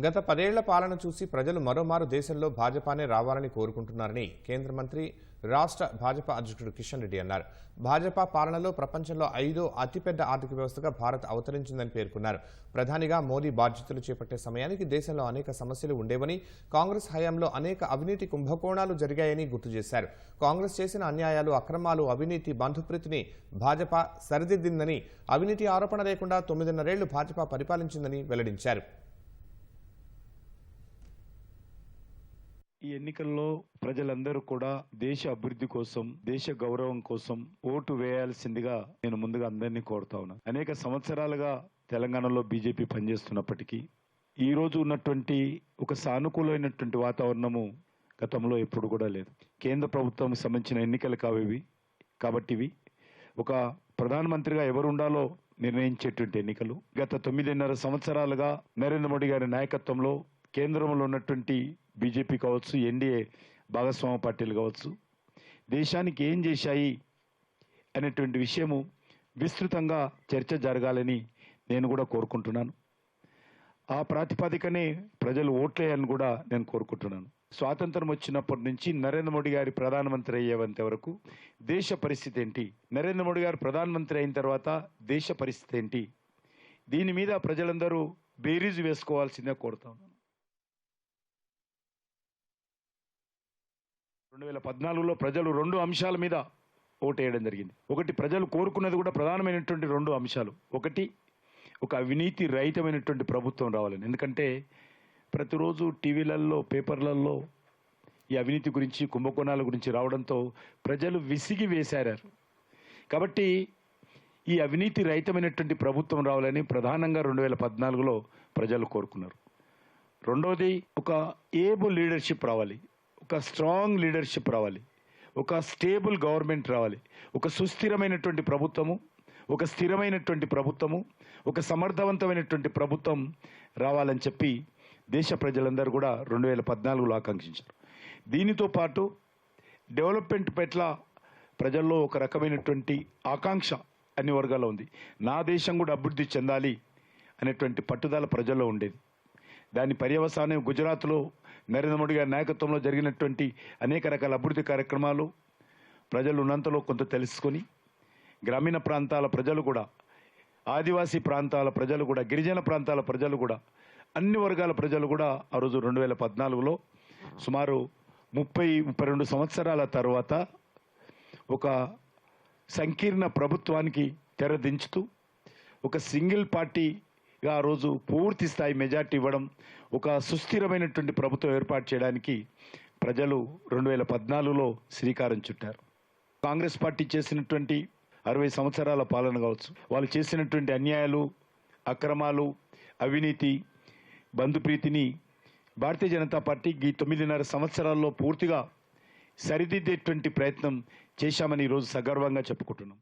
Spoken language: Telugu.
గత పదేళ్ళ పాలన చూసి ప్రజలు మరోమారు దేశంలో భాజపానే రావాలని కోరుకుంటున్నారని కేంద్ర మంత్రి రాష్ట్ర భాజపా అధ్యక్షుడు కిషన్ రెడ్డి అన్నారు. భాజపా పాలనలో ప్రపంచంలో ఐదో అతిపెద్ద ఆర్థిక వ్యవస్థగా భారత్ అవతరించిందని పేర్కొన్నారు. ప్రధానిగా మోదీ బాధ్యతలు చేపట్టే సమయానికి దేశంలో అనేక సమస్యలు ఉండేవని కాంగ్రెస్ హయాంలో అనేక అవినీతి కుంభకోణాలు జరిగాయని గుర్తు చేశారు. కాంగ్రెస్ చేసిన అన్యాయాలు అక్రమాలు అవినీతి బంధుప్రీతిని భాజపా సరిదిద్దిందని అవినీతి ఆరోపణ లేకుండా తొమ్మిదిన్నరేళ్ళు భాజపా పరిపాలించిందని వెల్లడించారు. ఈ ఎన్నికల్లో ప్రజలందరూ కూడా దేశ అభివృద్ధి కోసం దేశ గౌరవం కోసం ఓటు వేయాల్సిందిగా నేను ముందుగా అందరినీ కోరుతా ఉన్నాను అనేక సంవత్సరాలుగా తెలంగాణలో బీజేపీ పనిచేస్తున్నప్పటికీ ఈ రోజు ఉన్నటువంటి ఒక సానుకూలమైనటువంటి వాతావరణము గతంలో ఎప్పుడు కూడా లేదు. కేంద్ర ప్రభుత్వం సంబంధించిన ఎన్నికలు కావేవి? కాబట్టి ఇవి ఒక ప్రధానమంత్రిగా ఎవరు ఉండాలో నిర్ణయించేటువంటి ఎన్నికలు. గత తొమ్మిదిన్నర సంవత్సరాలుగా నరేంద్ర మోడీ గారి నాయకత్వంలో కేంద్రంలో ఉన్నటువంటి బీజేపీ కావచ్చు ఎన్డీఏ భాగస్వామ్య పార్టీలు కావచ్చు దేశానికి ఏం చేశాయి అనేటువంటి విషయము విస్తృతంగా చర్చ జరగాలని నేను కూడా కోరుకుంటున్నాను. ఆ ప్రాతిపదికనే ప్రజలు ఓట్లేయాలని కూడా నేను కోరుకుంటున్నాను. స్వాతంత్రం వచ్చినప్పటి నుంచి నరేంద్ర మోడీ గారి ప్రధానమంత్రి అయ్యేంత వరకు దేశ పరిస్థితి ఏంటి? నరేంద్ర మోడీ గారు ప్రధానమంత్రి అయిన తర్వాత దేశ పరిస్థితి ఏంటి? దీని మీద ప్రజలందరూ బేరీజు వేసుకోవాల్సిందే కోరుతా రెండు వేల పద్నాలుగులో ప్రజలు రెండు అంశాల మీద ఓటేయడం జరిగింది. ఒకటి ప్రజలు కోరుకున్నది కూడా ప్రధానమైనటువంటి రెండు అంశాలు. ఒకటి ఒక అవినీతి రహితమైనటువంటి ప్రభుత్వం రావాలని. ఎందుకంటే ప్రతిరోజు టీవీలలో పేపర్లలో ఈ అవినీతి గురించి కుంభకోణాల గురించి రావడంతో ప్రజలు విసిగి వేశారు కాబట్టి ఈ అవినీతి రహితమైనటువంటి ప్రభుత్వం రావాలని ప్రధానంగా రెండు వేల పద్నాలుగులో ప్రజలు కోరుకున్నారు. రెండవది ఒక ఏబుల్ లీడర్షిప్ రావాలి. ఒక స్ట్రాంగ్ లీడర్షిప్ రావాలి. ఒక స్టేబుల్ గవర్నమెంట్ రావాలి. ఒక సుస్థిరమైనటువంటి ప్రభుత్వము ఒక స్థిరమైనటువంటి ప్రభుత్వము ఒక సమర్థవంతమైనటువంటి ప్రభుత్వం రావాలని చెప్పి దేశ ప్రజలందరూ కూడా రెండు వేల పద్నాలుగులో ఆకాంక్షించారు. దీనితో పాటు డెవలప్మెంట్ పట్ల ప్రజల్లో ఒక రకమైనటువంటి ఆకాంక్ష అన్ని వర్గాల్లో ఉంది. నా దేశం కూడా అభివృద్ధి చెందాలి అనేటువంటి పట్టుదల ప్రజల్లో ఉండేది. దాని పర్యవసానం గుజరాత్లో నరేంద్ర మోడీ గారి నాయకత్వంలో జరిగినటువంటి అనేక రకాల అభివృద్ధి కార్యక్రమాలు ప్రజలు ఉన్నంతలో కొంత తెలుసుకొని గ్రామీణ ప్రాంతాల ప్రజలు కూడా ఆదివాసీ ప్రాంతాల ప్రజలు కూడా గిరిజన ప్రాంతాల ప్రజలు కూడా అన్ని వర్గాల ప్రజలు కూడా ఆ రోజు రెండు వేల పద్నాలుగులో సుమారు ముప్పై ముప్పై రెండు సంవత్సరాల తర్వాత ఒక సంకీర్ణ ప్రభుత్వానికి తెరదించుతూ ఒక సింగిల్ పార్టీ ఆ రోజు పూర్తి స్థాయి మెజార్టీ ఇవ్వడం ఒక సుస్థిరమైనటువంటి ప్రభుత్వం ఏర్పాటు చేయడానికి ప్రజలు రెండు వేల పద్నాలుగులో శ్రీకారం చుట్టారు. కాంగ్రెస్ పార్టీ చేసినటువంటి అరవై సంవత్సరాల పాలన కావచ్చు వాళ్ళు చేసినటువంటి అన్యాయాలు అక్రమాలు అవినీతి బంధుప్రీతిని భారతీయ జనతా పార్టీ ఈ తొమ్మిదిన్నర సంవత్సరాల్లో పూర్తిగా సరిదిద్దేటువంటి ప్రయత్నం చేశామని ఈరోజు సగర్వంగా చెప్పుకుంటున్నాం.